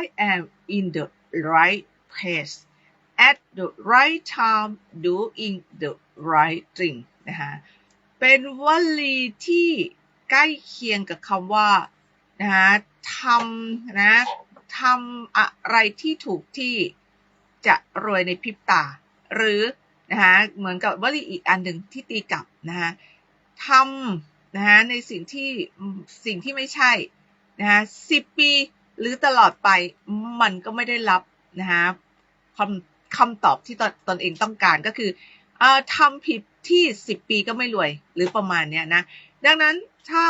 I am in the right place at the right time doing the right thing นะคะเป็นวลีที่ใกล้เคียงกับคำว่านะคะทำนะทำอะไรที่ถูกที่จะรวยในพริบตา หรือนะคะเหมือนกับวลีอีกอันหนึ่งที่ตีกลับนะคะทำนะคะในสิ่งที่สิ่งที่ไม่ใช่นะคะสิบปี หรือตลอดไปมันก็ไม่ได้รับนะคะคำคำตอบที่ตนตนเองต้องการก็คืออทำผิดที่ 10 ปีก็ไม่รวย หรือประมาณเนี้ยนะ ดังนั้นถ้า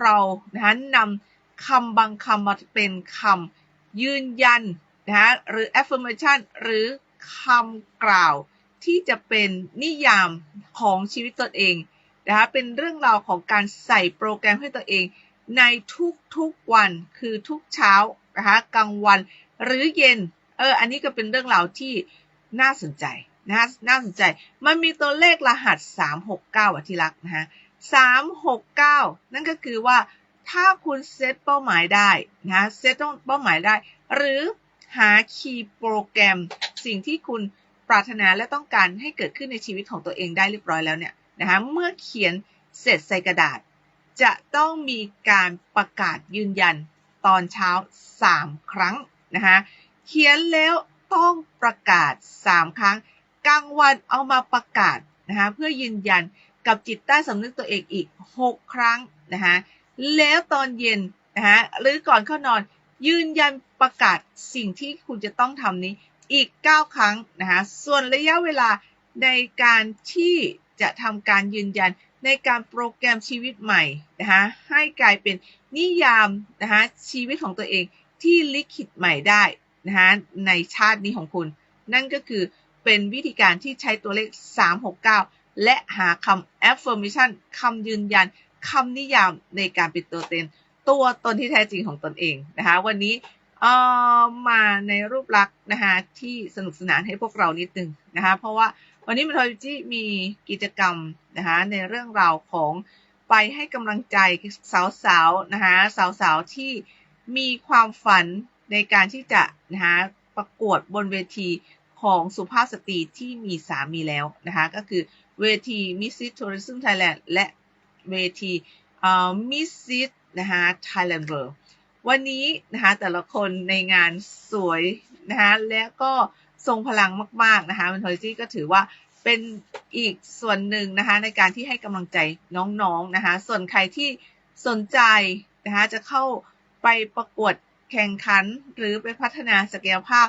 เรานะนำคำบางคำมาเป็นคำยืนยันนะหรือ affirmation หรือคำกล่าวที่จะเป็นนิยามของชีวิตตนเองนะคะเป็นเรื่องราวของการใส่โปรแกรมให้ตัวเองในทุกๆวันคือทุกเช้า นะคะกลางวันหรือเย็นเอออันนี้ก็เป็นเรื่องราวที่น่าสนใจนะะน่าสนใจมันมีตัวเลขรหัส 369อะที่รักนะฮะ369 นั่นก็คือว่าถ้าคุณเซตเป้าหมายได้นะเซตเป้าหมายได้ หรือหาคีย์โปรแกรมสิ่งที่คุณปรารถนาและต้องการให้เกิดขึ้นในชีวิตของตัวเองได้เรียบร้อยแล้วเนี่ยนะคะเมื่อเขียนเสร็จใส่กระดาษ จะต้องมีการประกาศยืนยัน ตอนเช้า 3 ครั้งนะคะเขียนแล้วต้องประกาศ 3 ครั้ง กลางวันเอามาประกาศนะคะเพื่อยืนยันกับจิตใต้สำนึกตัวเองอีก 6 ครั้งนะคะแล้วตอนเย็นนะคะหรือก่อนเข้านอนยืนยันประกาศสิ่งที่คุณจะต้องทำนี้อีก 9 ครั้งนะคะส่วนระยะเวลาในการที่จะทำการยืนยัน ในการโปรแกรมชีวิตใหม่นะคะให้กลายเป็นนิยามนะคะชีวิตของตัวเองที่ลิขิตใหม่ได้นะคะในชาตินี้ของคุณ นั่นก็คือเป็นวิธีการที่ใช้ตัวเลข 369 และหาคำ affirmation คำยืนยันคำนิยามในการเป็นตัวเต็นตัวตนที่แท้จริงของตนเองนะคะวันนี้เอ่อมาในรูปลักษณ์นะคะที่สนุกสนานให้พวกเรานิดนึงนะคะเพราะว่า วันนี้มันทอยจีมีกิจกรรมนะคะในเรื่องราวของไปให้กำลังใจสาวๆนะคะสาวๆที่มีความฝันในการที่จะนะคะประกวดบนเวทีของสุภาพสตรีที่มีสามีแล้วนะคะก็คือเวที Miss Tourism Thailand และเวทีมิสซิสนะคะ Thailand World วันนี้นะคะแต่ละคนในงานสวยนะคะและก็ ทรงพลังมาก ๆ นะคะมันทอยจี้ก็ถือว่าเป็นอีกส่วนหนึ่งนะคะในการที่ให้กำลังใจน้องๆนนะคะ ส่วนใครที่สนใจนะคะจะเข้าไปประกวดแข่งขันหรือไปพัฒนาศักยภาพ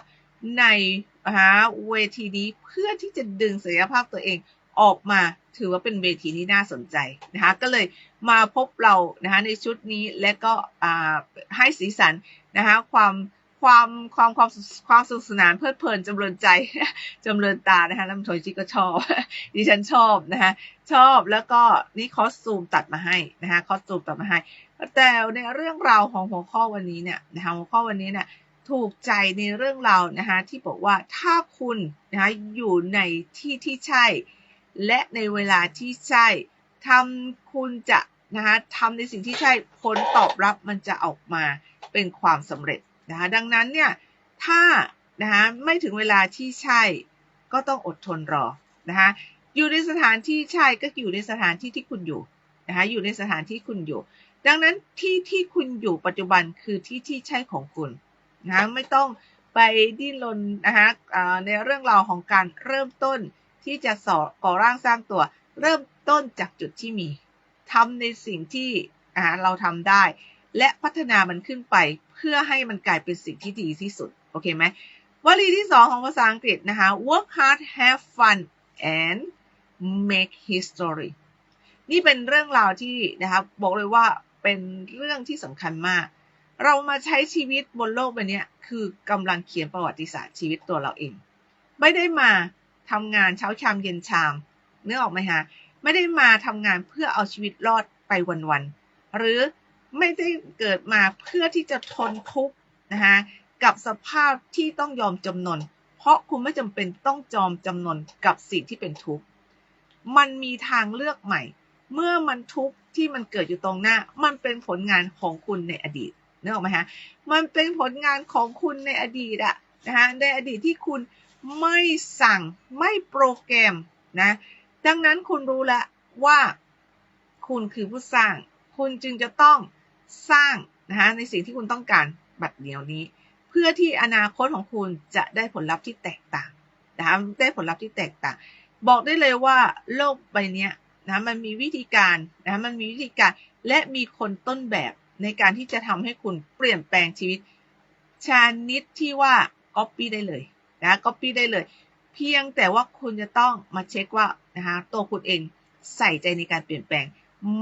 ในนะคะเวทีนี้เพื่อที่จะดึงศักยภาพตัวเองออกมาถือว่าเป็นเวทีที่น่าสนใจนะคะก็เลยมาพบเรานะคะในชุดนี้และก็ให้สีสันนะคะความ ความความความความสนุกสนานเพลิดเพลินจำเริญใจจำเริญตานะคะแล้วมโทจิก็ชอบดิฉันชอบนะคะชอบแล้วก็นี่คอสตูมตัดมาให้นะคะคอสตูมตัดมาให้ แต่ในเรื่องราวของหัวข้อวันนี้เนี่ยนะคะหัวข้อวันนี้เนี่ยถูกใจในเรื่องราวนะคะที่บอกว่าถ้าคุณนะคะอยู่ในที่ที่ใช่ และในเวลาที่ใช่ทำคุณจะนะคะทำในสิ่งที่ใช่ผลตอบรับมันจะออกมาเป็นความสำเร็จ นะคะดังนั้นเนี่ยถ้านะคะไม่ถึงเวลาที่ใช่ก็ต้องอดทนรอนะคะอยู่ในสถานที่ใช่ก็อยู่ในสถานที่ที่คุณอยู่นะคะอยู่ในสถานที่คุณอยู่ ดังนั้นที่ที่คุณอยู่ปัจจุบันคือที่ที่ใช่ของคุณนะไม่ต้องไปดิ้นรนนะคะในเรื่องราวของการเริ่มต้นที่จะสอก่อร่างสร้างตัว เริ่มต้นจากจุดที่มีทำในสิ่งที่เราทำได้ และพัฒนามันขึ้นไป พื่อให้มันกลายเป็นสิ่งที่ดีที่สุด โอเคไหมวลีที่สองของภาษาอังกฤษนะคะ work hard have fun and make history นี่เป็นเรื่องราวที่นะคะบอกเลยว่าเป็นเรื่องที่สำคัญมาก เรามาใช้ชีวิตบนโลกใบนี้คือกำลังเขียนประวัติศาสตร์ชีวิตตัวเราเอง ไม่ได้มาทำงานเช้าชามเย็นชามเนื้อออกไหมฮะ ไม่ได้มาทำงานเพื่อเอาชีวิตรอดไปวันๆหรือ ไม่ได้เกิดมาเพื่อที่จะทนทุกข์นะคะกับสภาพที่ต้องยอมจำนน เพราะคุณไม่จำเป็นต้องจอมจำนนกับสิ่งที่เป็นทุกข์มันมีทางเลือกใหม่ เมื่อมันทุกข์ที่มันเกิดอยู่ตรงหน้า มันเป็นผลงานของคุณในอดีตนึกออกไหมฮะมันเป็นผลงานของคุณในอดีตอะนะคะในอดีตที่คุณไม่สั่งไม่โปรแกรมนะดังนั้นคุณรู้แล้วว่าคุณคือผู้สร้าง คุณจึงจะต้อง สร้างนะคะในสิ่งที่คุณต้องการบัดเดียวนี้ เพื่อที่อนาคตของคุณจะได้ผลลัพธ์ที่แตกต่างนะคะได้ผลลัพธ์ที่แตกต่าง บอกได้เลยว่าโลกใบนี้นะมันมีวิธีการนะมันมีวิธีการและมีคนต้นแบบในการที่จะทำให้คุณเปลี่ยนแปลงชีวิต ชานิดที่ว่าก๊อปปี้ได้เลยนะก๊อปปี้ได้เลย เพียงแต่ว่าคุณจะต้องมาเช็คว่านะคะตัวคุณเองใส่ใจในการเปลี่ยนแปลง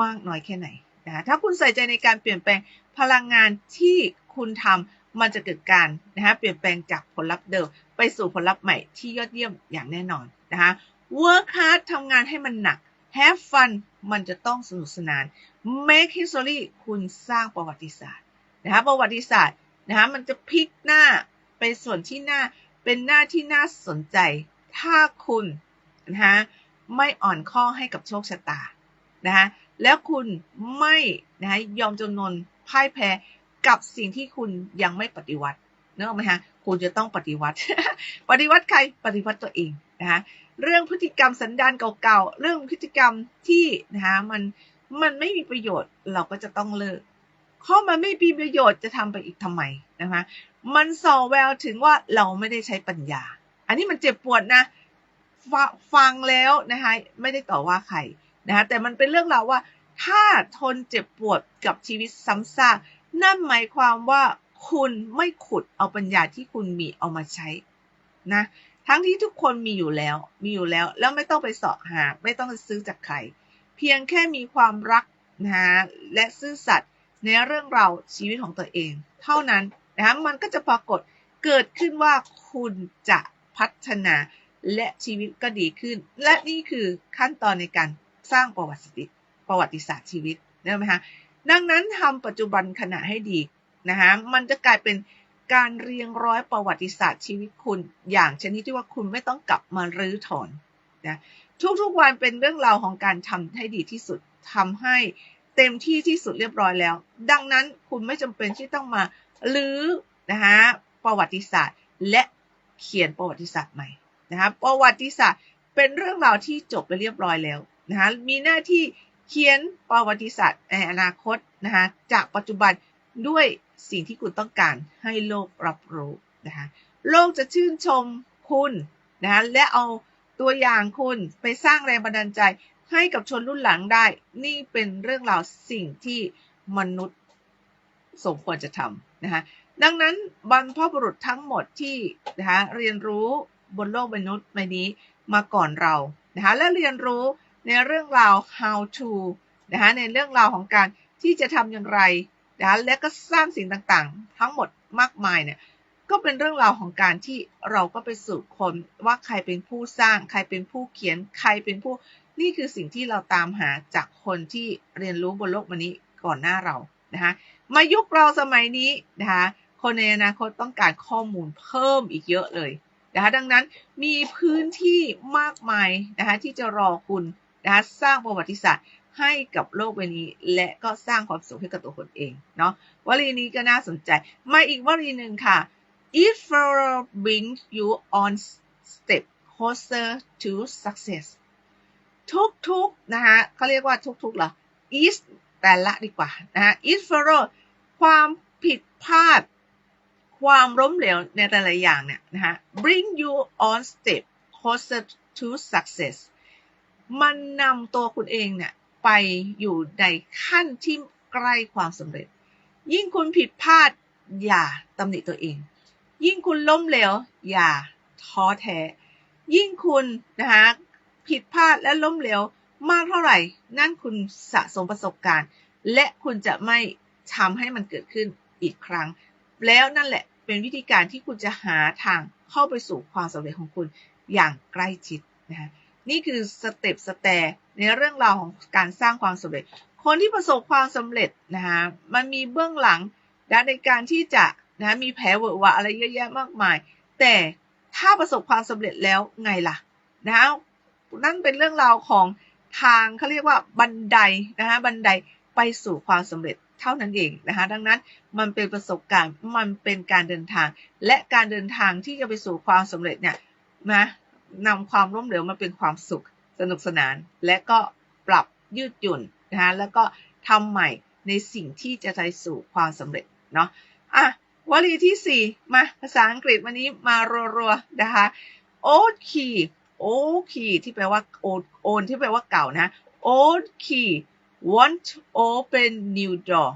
มากน้อยแค่ไหน นะถ้าคุณใส่ใจในการเปลี่ยนแปลงพลังงานที่คุณทำมันจะเกิดการนะคะเปลี่ยนแปลงจากผลลัพธ์เดิมไปสู่ผลลัพธ์ใหม่ที่ยอดเยี่ยมอย่างแน่นอนนะคะ work hard ทำงานให้มันหนัก have fun มันจะต้องสนุกสนาน make history คุณสร้างประวัติศาสตร์นะคะประวัติศาสตร์นะคะมันจะพลิกหน้าไปส่วนที่หน้าเป็นหน้าที่น่าสนใจ ถ้าคุณนะคะไม่อ่อนข้อให้กับโชคชะตานะคะ แล้วคุณไม่นะคะยอมจำนนพ่ายแพ้กับสิ่งที่คุณยังไม่ปฏิวัติเนอะไหมคะคุณจะต้องปฏิวัติ ปฏิวัติใครปฏิวัติตัวเองนะคะเรื่องพฤติกรรมสันดานเก่าๆเรื่องพฤติกรรมที่นะคะมันมันไม่มีประโยชน์เราก็จะต้องเลิกข้อมันไม่มีประโยชน์จะทำไปอีกทำไมนะคะมันส่อแววถึงว่าเราไม่ได้ใช้ปัญญา อันนี้มันเจ็บปวดนะฟฟังแล้วนะคะไม่ได้ต่อว่าใคร นะคะแต่มันเป็นเรื่องราวว่า ถ้าทนเจ็บปวดกับชีวิตซ้ำซากนั่นหมายความว่าคุณไม่ขุดเอาปัญญาที่คุณมีเอามาใช้นะทั้งที่ทุกคนมีอยู่แล้ว มีอยู่แล้ว แล้วไม่ต้องไปเสาะหา ไม่ต้องไปซื้อจากใคร เพียงแค่มีความรักนะฮะและซื่อสัตย์ในเรื่องราวชีวิตของตัวเอง เท่านั้นนะมันก็จะปรากฏเกิดขึ้นว่าคุณจะพัฒนาและชีวิตก็ดีขึ้น และนี่คือขั้นตอนในการ สร้างประวัติศาสตร์ประวัติศาสตร์ชีวิตนะไหมคะดังนั้นทำปัจจุบันขณะให้ดีนะคะมันจะกลายเป็นการเรียงร้อยประวัติศาสตร์ชีวิตคุณ อย่างชนิดที่ว่าคุณไม่ต้องกลับมารื้อถอนนะทุกๆวันเป็นเรื่องราวของการทำให้ดีที่สุดทำให้เต็มที่ที่สุดเรียบร้อยแล้ว ดังนั้นคุณไม่จำเป็นที่ต้องมาลื้อนะคะประวัติศาสตร์และเขียนประวัติศาสตร์ใหม่นะคะประวัติศาสตร์เป็นเรื่องราวที่จบไปเรียบร้อยแล้ว นะคะมีหน้าที่เขียนประวัติศาสตร์ในอนาคตนะคะจากปัจจุบันด้วยสิ่งที่คุณต้องการให้โลกรับรู้นะคะโลกจะชื่นชมคุณนะคะและเอาตัวอย่างคุณไปสร้างแรงบันดาลใจให้กับชนรุ่นหลังได้ นี่เป็นเรื่องราวสิ่งที่มนุษย์สมควรจะทำนะคะดังนั้นบรรพบุรุษทั้งหมดที่นะคะเรียนรู้บนโลกมนุษย์ใบนี้มาก่อนเรานะคะและเรียนรู้ ในเรื่องราว how to นะคะในเรื่องราวของการที่จะทำอย่างไรนะและก็สร้างสิ่งต่างๆ ทั้งหมดมากมายเนี่ยก็เป็นเรื่องราวของการที่เราก็ไปสืบคนว่าใครเป็นผู้สร้าง ใครเป็นผู้เขียนใครเป็นผู้นี่คือสิ่งที่เราตามหาจากคนที่เรียนรู้บนโลกวันนี้ก่อนหน้าเรานะคะมายุคเราสมัยนี้นะคะคนในอนาคตต้องการข้อมูลเพิ่มอีกเยอะเลยนะคะดังนั้นมีพื้นที่มากมายนะคะที่จะรอคุณ นะคะสร้างประวัติศาสตร์ให้กับโลกใบนี้ และก็สร้างความสุขให้กับตัวคนเองเนาะวลีนี้ก็น่าสนใจ มาอีกวลีหนึ่งค่ะ if failure brings you on step closer to success ทุกๆนะคะเขาเรียกว่าทุกๆเหรอ is แต่ละดีกว่านะฮะ if failure ความผิดพลาด ความล้มเหลวในแต่ละอย่างเนี่ยนะฮะ bring you on step closer to success มันนำตัวคุณเองเนี่ยไปอยู่ในขั้นที่ใกล้ความสำเร็จ ยิ่งคุณผิดพลาด อย่าตำหนิตัวเอง ยิ่งคุณล้มเหลว อย่าท้อแท้ ยิ่งคุณนะคะผิดพลาดและล้มเหลวมากเท่าไหร่ นั่นคุณสะสมประสบการณ์ และคุณจะไม่ทำให้มันเกิดขึ้นอีกครั้ง แล้วนั่นแหละเป็นวิธีการที่คุณจะหาทางเข้าไปสู่ความสำเร็จของคุณอย่างใกล้ชิดนะคะ นี่คือสเต็ปสแตร์ในเรื่องราวของการสร้างความสำเร็จ คนที่ประสบความสำเร็จนะคะมันมีเบื้องหลังนะในการที่จะนะมีแผลเวอะวะอะไรเยอะแยะมากมาย แต่ถ้าประสบความสำเร็จแล้วไงล่ะนะนั่นเป็นเรื่องราวของทางเขาเรียกว่าบันไดนะคะบันไดไปสู่ความสำเร็จเท่านั้นเองนะคะดังนั้นมันเป็นประสบการณ์มันเป็นการเดินทาง และการเดินทางที่จะไปสู่ความสำเร็จเนี่ยนะ นำความร่มเหลวมาเป็นความสุขสนุกสนาน และก็ปรับยืดหยุ่นนะคะแล้วก็ทำใหม่ในสิ่งที่จะไปสู่ความสำเร็จเนาะอะวลีที่ 4 มาภาษาอังกฤษวันนี้มารัวๆนะคะ old key old key ที่แปลว่า old old ที่แปลว่าเก่านะ old key want open new door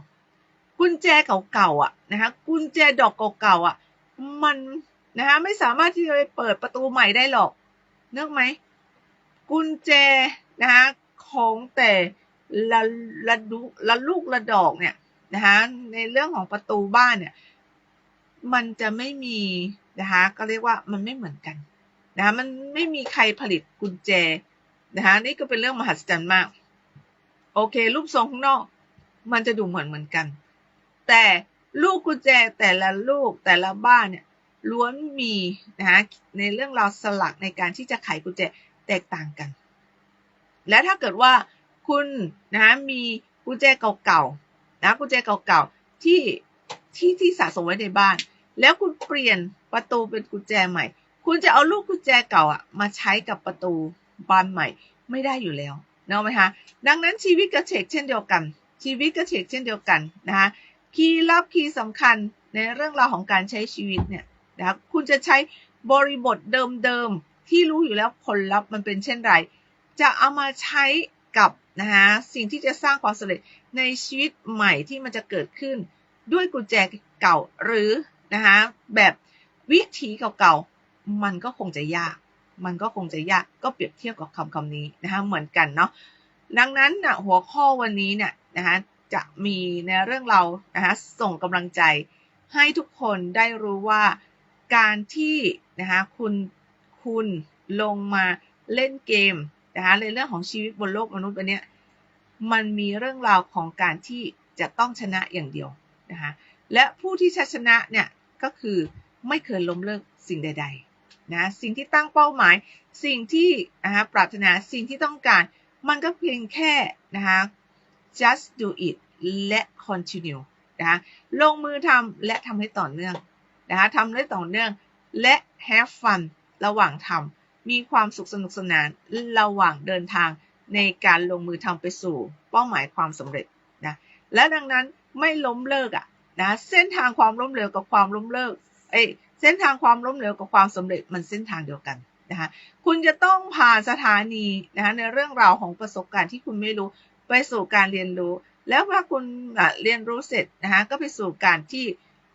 กุญแจเก่าๆอะนะคะกุญแจดอกเก่าๆอะมันนะคะไม่สามารถที่จะไปเปิดประตูใหม่ได้หรอก นื่องไหม กุญแจนะคะของแต่ละละดุละลูกละดอกเนี่ยนะคะในเรื่องของประตูบ้านเนี่ย มันจะไม่มีนะคะก็เรียกว่ามันไม่เหมือนกันนะคะมันไม่มีใครผลิตกุญแจนะคะนี่ก็เป็นเรื่องมหัศจรรย์มาก โอเค รูปทรงข้างนอก มันจะดูเหมือนเหมือนกัน แต่ลูกกุญแจแต่ละลูกแต่ละบ้านเนี่ย ล้วนมีนะคะในเรื่องราวสลักในการที่จะไขกุญแจแตกต่างกัน และถ้าเกิดว่าคุณนะคะมีกุญแจเก่าๆนะกุญแจเก่าๆที่ที่ที่สะสมไว้ในบ้าน แล้วคุณเปลี่ยนประตูเป็นกุญแจใหม่ คุณจะเอาลูกกุญแจเก่าอะมาใช้กับประตูบานใหม่ไม่ได้อยู่แล้วเนาะไหมคะดังนั้นชีวิตก็เชกเช่นเดียวกัน ชีวิตก็เชกเช่นเดียวกันนะคะคีย์ลับคีย์สำคัญในเรื่องราวของการใช้ชีวิตเนี่ย นะคุณจะใช้บริบทเดิมๆที่รู้อยู่แล้วผลลัพธ์มันเป็นเช่นไร จะเอามาใช้กับนะคะสิ่งที่จะสร้างความสำเร็จในชีวิตใหม่ที่มันจะเกิดขึ้น ด้วยกุญแจเก่าหรือนะคะแบบวิธีเก่าๆมันก็คงจะยาก มันก็คงจะยากก็เปรียบเทียบกับคำคำนี้นะคะเหมือนกันเนาะดังนั้นนะหัวข้อวันนี้เนี่ยนะคะจะมีในเรื่องเรานะคะส่งกำลังใจให้ทุกคนได้รู้ว่า การที่นะคะคุณคุณลงมาเล่นเกมนะคะในเรื่องของชีวิตบนโลกมนุษย์วันนี้มันมีเรื่องราวของการที่จะต้องชนะอย่างเดียวนะคะและผู้ที่ชนะเนี่ยก็คือไม่เคยล้มเลิกสิ่งใดๆนะสิ่งที่ตั้งเป้าหมาย สิ่งที่นะคะปรารถนาสิ่งที่ต้องการ มันก็เพียงแค่นะคะ just do it และ continue นะคะลงมือทำและทำให้ต่อเนื่อง นะคะทำได้ต่อเนื่องและ have fun ระหว่างทำมีความสุขสนุกสนานระหว่างเดินทางในการลงมือทำไปสู่เป้าหมายความสำเร็จนะและดังนั้นไม่ล้มเลิกอะ่ะนะเส้นทางความล้มเหลวกับความล้มเลิกเอ้เส้นทางความล้มเหลวกับความสำเร็จมันเส้นทางเดียวกันนะคะคุณจะต้องผ่านสถานีนะคะในเรื่องราวของประสบการณ์ที่คุณไม่รู้ไปสู่การเรียนรู้ แล้วเมื่อคุณเรียนรู้เสร็จนะคะก็ไปสู่การที่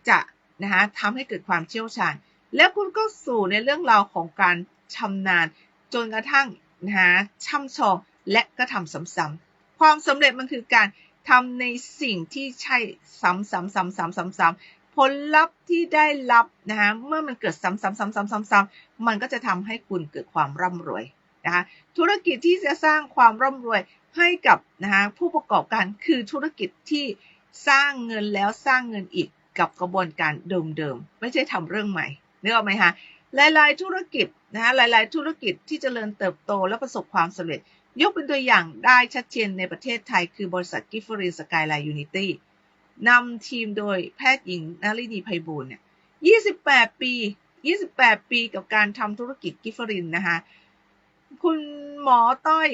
จะ นะคะทำให้เกิดความเชี่ยวชาญ แล้วคุณก็สู่ในเรื่องราวของการชำนาญ จนกระทั่งนะคะช่ำชองและก็ทำซ้ำๆความสำเร็จมันคือการทำในสิ่งที่ใช่ซ้ำๆๆๆๆๆผลลัพธ์ที่ได้รับนะคะเมื่อมันเกิดซ้ำๆๆๆๆมันก็จะทำให้คุณเกิดความร่ำรวยนะคะธุรกิจที่จะสร้างความร่ำรวยให้กับนะคะผู้ประกอบการคือธุรกิจที่สร้างเงินแล้วสร้างเงินอีก กับกระบวนการเดิมๆ ไม่ใช่ทำเรื่องใหม่นึกออกไหมคะหลายๆ ธุรกิจนะคะหลาย ๆ ธุรกิจที่จเจริญเติบโตและประสบความสำเร็จ ยกเป็นตัวอย่างได้ชัดเจนในประเทศไทย คือบริษัทกิฟฟรีสกายไลน์ยูนิตี้นำทีมโดยแพทย์หญิงนารินีไพบูลเนี่ย28 ปี 28 ปีกับการทำธุรกิจกิฟฟรินนะคะ คุณหมอต้อย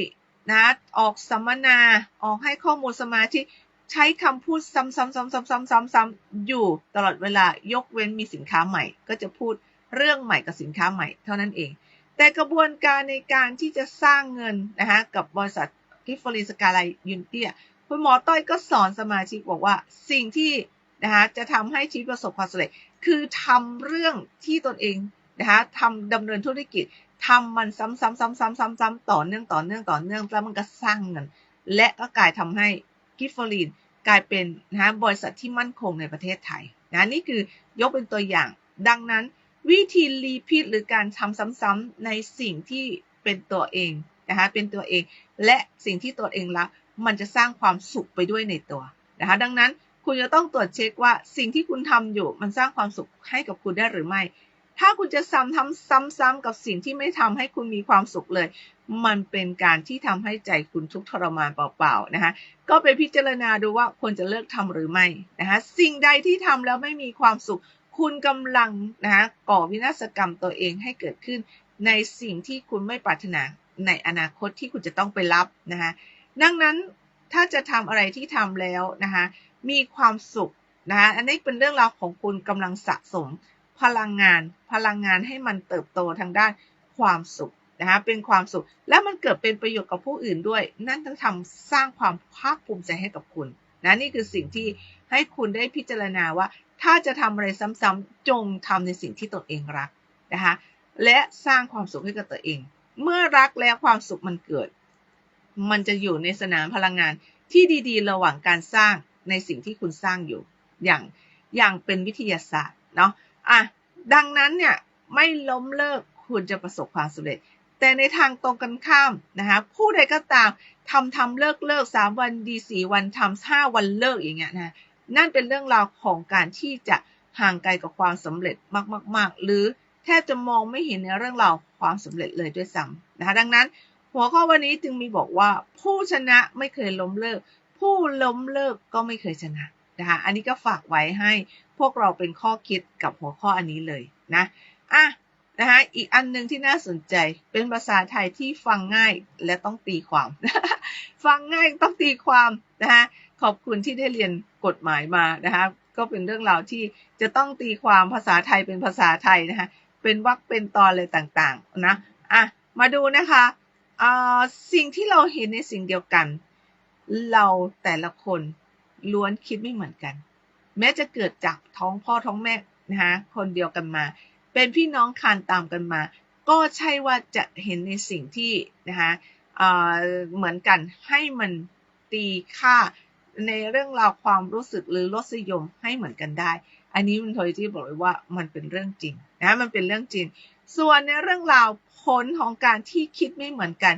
นะออกสัมมนาออกให้ข้อมูลสมาชิก ใช้คำพูดซ้ำๆๆๆๆๆอยู่ตลอดเวลายกเว้นมีสินค้าใหม่ ก็จะพูดเรื่องใหม่กับสินค้าใหม่ เท่านั้นเอง แต่กระบวนการในการที่จะสร้างเงินนะคะกับบริษัทกิฟฟรีสกาไลยุนเตียคุณหมอต้อยก็สอนสมาชิกบอกว่าสิ่งที่นะคะจะทำให้ชีวิตประสบความสำเร็จคือทำเรื่องที่ตนเองนะคะทำดำเนินธุรกิจทำมันซ้ำๆๆๆๆต่อเนื่องต่อเนื่องต่อเนื่องแล้วมันก็สร้างเงินและก็กลายทำให้ กิฟฟอรีนกลายเป็นนะบริษัทที่มั่นคงในประเทศไทยนะนี่คือยกเป็นตัวอย่าง ดังนั้น วิธีรีพีทหรือการทำซ้ำๆในสิ่งที่เป็นตัวเองนะคะเป็นตัวเอง และสิ่งที่ตัวเองรักมันจะสร้างความสุขไปด้วยในตัวนะคะดังนั้นคุณจะต้องตรวจเช็คว่าสิ่งที่คุณทำอยู่มันสร้างความสุขให้กับคุณได้หรือไม่ ถ้าคุณจะซ้ำทำซ้ำๆกับสิ่งที่ไม่ทำให้คุณมีความสุขเลย มันเป็นการที่ทำให้ใจคุณทุกทรมานเปล่าๆนะคะก็ไปพิจารณาดูว่าควรจะเลิกทำหรือไม่นะคะสิ่งใดที่ทำแล้วไม่มีความสุข คุณกำลังนะคะก่อวินาศกรรมตัวเองให้เกิดขึ้น ในสิ่งที่คุณไม่ปรารถนาในอนาคตที่คุณจะต้องไปรับนะคะดังนั้นถ้าจะทำอะไรที่ทำแล้วนะคะมีความสุขนะคะอันนี้เป็นเรื่องราวของคุณกำลังสะสมพลังงาน พลังงานให้มันเติบโตทางด้านความสุข นะคะเป็นความสุข และมันเกิดเป็นประโยชน์กับผู้อื่นด้วย นั่นต้องทำสร้างความภาคภูมิใจให้กับคุณนะนี่คือสิ่งที่ให้คุณได้พิจารณาว่า ถ้าจะทำอะไรซ้ำๆจงทำในสิ่งที่ตนเองรักนะคะและสร้างความสุขให้กับตัวเอง เมื่อรักแล้วความสุขมันเกิด มันจะอยู่ในสนามพลังงานที่ดีๆ ระหว่างการสร้างในสิ่งที่คุณสร้างอยู่ อย่างอย่างเป็นวิทยาศาสตร์เนาะอะดังนั้นเนี่ยไม่ล้มเลิกคุณจะประสบความสำเร็จ แต่ในทางตรงกันข้ามนะคะผู้ใดก็ตามทำทำเลิกเลิกสามวันดีสี่วันทำห้าวันเลิกอย่างเงี้ยนะนั่นเป็นเรื่องราวของการที่จะห่างไกลกับความสำเร็จมาก ๆ ๆ หรือแทบจะมองไม่เห็นในเรื่องราวความสำเร็จเลยด้วยซ้ำนะคะดังนั้น หัวข้อวันนี้จึงมีบอกว่า ผู้ชนะไม่เคยล้มเลิก ผู้ล้มเลิกก็ไม่เคยชนะนะคะอันนี้ก็ฝากไว้ให้พวกเราเป็นข้อคิดกับหัวข้ออันนี้เลยนะอะ นะคะอีกอันหนึ่งที่น่าสนใจเป็นภาษาไทยที่ฟังง่ายและต้องตีความ ฟังง่ายต้องตีความนะคะขอบคุณที่ได้เรียนกฎหมายมานะคะก็เป็นเรื่องราวที่จะต้องตีความภาษาไทยเป็นภาษาไทยนะคะเป็นวรรคเป็นตอนอะไรต่างๆนะอะมาดูนะคะอ่าสิ่งที่เราเห็นในสิ่งเดียวกัน เราแต่ละคนล้วนคิดไม่เหมือนกัน แม้จะเกิดจากท้องพ่อท้องแม่นะคะคนเดียวกันมา เป็นพี่น้องคานตามกันมา ก็ใช่ว่าจะเห็นในสิ่งที่นะคะเหมือนกันให้มันตีค่าในเรื่องราวความรู้สึกหรือรสยมให้เหมือนกันได้ อันนี้มันโทยที่บอกเลยว่ามันเป็นเรื่องจริงนะมันเป็นเรื่องจริง ส่วนในเรื่องราวผลของการที่คิดไม่เหมือนกัน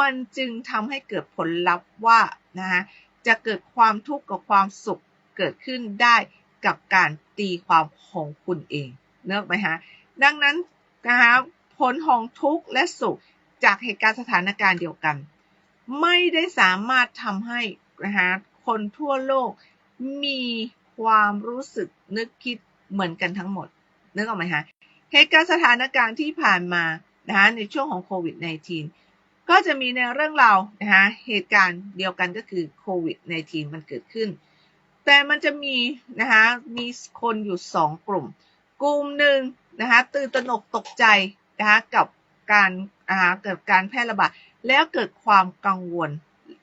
มันจึงทำให้เกิดผลลัพธ์ว่านะคะจะเกิดความทุกข์กับความสุขเกิดขึ้นได้กับการตีความของคุณเองเนอะไหมฮะ ดังนั้นนะคะผลของทุกข์และสุขจากเหตุการณ์สถานการณ์เดียวกัน ไม่ได้สามารถทำให้นะคะคนทั่วโลกมีความรู้สึกนึกคิดเหมือนกันทั้งหมดนึกออกไหมคะเหตุการณ์สถานการณ์ที่ผ่านมานะคะในช่วงของโควิด -19 ก็จะมีในเรื่องราวนะคะเหตุการณ์เดียวกันก็คือโควิด -19 มันเกิดขึ้น แต่มันจะมีนะคะมีคนอยู่ 2 กลุ่ม กลุ่มหนึ่ง นะคะตื่นตระหนกตกใจนะคะกับการเกิดการแพร่ระบาดแล้วเกิดความกังวล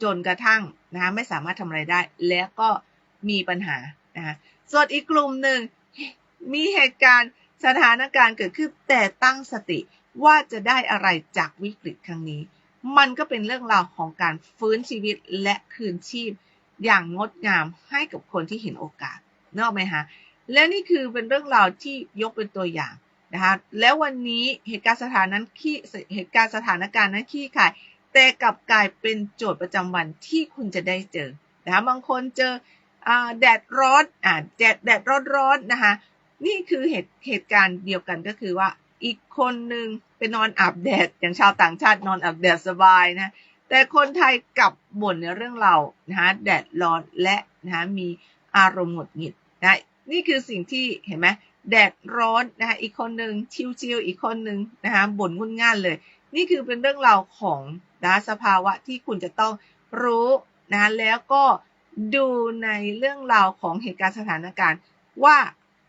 จนกระทั่งนะคะไม่สามารถทำอะไรได้ แล้วก็มีปัญหานะคะส่วนอีกกลุ่มหนึ่งมีเหตุการณ์สถานการณ์เกิดขึ้นแต่ตั้งสติว่าจะได้อะไรจากวิกฤตครั้งนี้ มันก็เป็นเรื่องราวของการฟื้นชีวิตและคืนชีพ อย่างงดงามให้กับคนที่เห็นโอกาสนอกไหมคะและนี่คือเป็นเรื่องราวที่ยกเป็นตัวอย่าง นะคะแล้ววันนี้เหตุการณ์สถานนั้นขี้เหตุการณ์สถานการณ์นั้นขี้ขาย แต่กลับกลายเป็นโจทย์ประจำวันที่คุณจะได้เจอนะคะบางคนเจอแดดร้อนอ่าแดดแดดร้อนร้อนนะคะนี่คือเหตุเหตุการณ์เดียวกันก็คือว่าอีกคนหนึ่งไปนอนอาบแดดอย่างชาวต่างชาตินอนอาบแดดสบายนะแต่คนไทยกลับบ่นในเรื่องเรานะะแดดร้อนและนะมีอารมณ์หงุดหงิดนะนี่คือสิ่งที่เห็นไหม แดดร้อนนะคะอีกคนหนึ่งชิวๆอีกคนหนึ่งนะคะบ่นงุนง่านเลย นี่คือเป็นเรื่องราวของนะสภาวะที่คุณจะต้องรู้นะแล้วก็ดูในเรื่องราวของเหตุการณ์สถานการณ์ว่า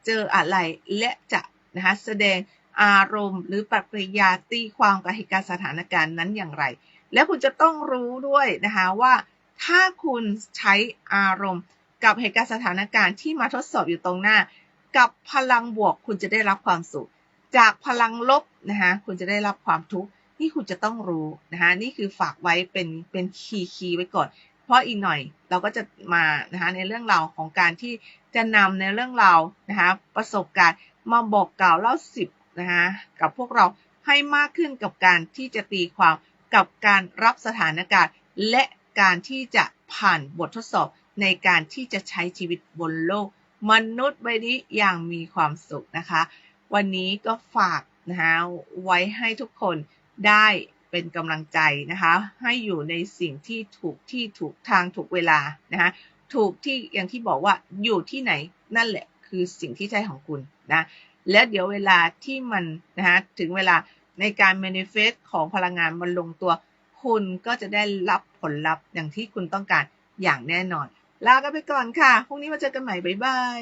เจออะไรและจะนะคะแสดงอารมณ์หรือปฏิกิริยาตีความกับเหตุการณ์สถานการณ์นั้นอย่างไร และคุณจะต้องรู้ด้วยนะคะว่าถ้าคุณใช้อารมณ์กับเหตุการณ์สถานการณ์ที่มาทดสอบอยู่ตรงหน้า กับพลังบวกคุณจะได้รับความสุข จากพลังลบนะคะคุณจะได้รับความทุกข์นี่คุณจะต้องรู้นะคะนี่คือฝากไว้เป็นเป็นคีย์คีย์ไว้ก่อน เพราะอีกหน่อยเราก็จะมานะคะในเรื่องราวของการที่จะนำในเรื่องราวนะคะประสบการณ์มาบอกกล่าวเล่าสิบนะคะกับพวกเราให้มากขึ้นกับการที่จะตีความกับการรับสถานการณ์ และการที่จะผ่านบททดสอบในการที่จะใช้ชีวิตบนโลก มนุษย์ใบนี้อย่างมีความสุขนะคะ วันนี้ก็ฝากนะคะไว้ให้ทุกคนได้เป็นกำลังใจนะคะ ให้อยู่ในสิ่งที่ถูกที่ถูกทางถูกเวลานะคะถูกที่อย่างที่บอกว่าอยู่ที่ไหนนั่นแหละคือสิ่งที่ใช่ของคุณนะแล้วเดี๋ยวเวลาที่มันนะคะถึงเวลาในการ manifest ของพลังงานมันลงตัว คุณก็จะได้รับผลลัพธ์อย่างที่คุณต้องการอย่างแน่นอน ลากันไปก่อนค่ะ พรุ่งนี้มาเจอกันใหม่ บ๊ายบาย